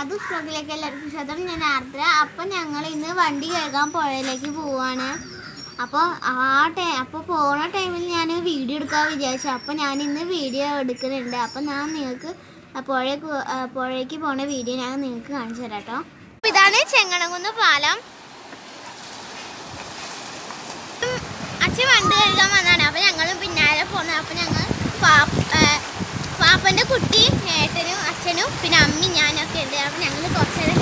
അത് സ്ട്രോക്കിലേക്ക് എല്ലാവർക്കും ശതം ഞാൻ ആർദ്ര. അപ്പം ഞങ്ങൾ ഇന്ന് വണ്ടി കഴുകാൻ പുഴയിലേക്ക് പോവാണ്. അപ്പോൾ ആ ടൈം അപ്പോൾ പോണ ടൈമിൽ ഞാൻ വീഡിയോ എടുക്കാൻ വിചാരിച്ചു. അപ്പോൾ ഞാൻ ഇന്ന് വീഡിയോ എടുക്കുന്നുണ്ട്. അപ്പം ഞാൻ നിങ്ങൾക്ക് പുഴയ്ക്ക് പുഴയ്ക്ക് പോണ വീഡിയോ ഞാൻ നിങ്ങൾക്ക് കാണിച്ചു തരാം കേട്ടോ ഇതാണ് ചെങ്ങണകുന്ന് പാലം. അച്ഛൻ വണ്ടി കഴുകാൻ വന്നാണ്. അപ്പം ഞങ്ങൾ പിന്നാലെ പോകുന്നത് അപ്പം ഞങ്ങൾ പാപ്പന്റെ കുട്ടി ഏട്ടനും അച്ഛനും പിന്നെ അമ്മി ഞാനൊക്കെ ഉണ്ട് അപ്പം ഞങ്ങൾ കുറച്ച് നേരം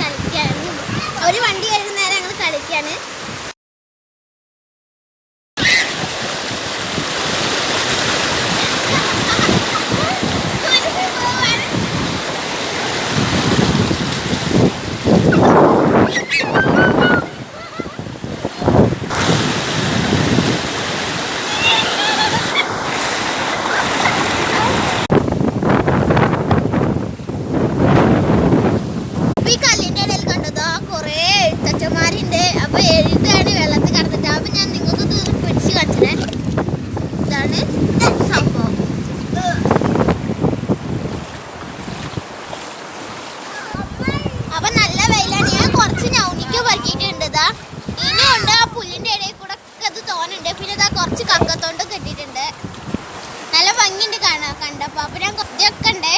ഒരു വണ്ടി വരുന്ന നേരം ഞങ്ങൾ കളിക്കുകയാണ് ഭംഗിയുണ്ട് കാണാൻ കണ്ടപ്പോ അപ്പൊ ഞാൻ കുറച്ചൊക്കെ ഉണ്ട്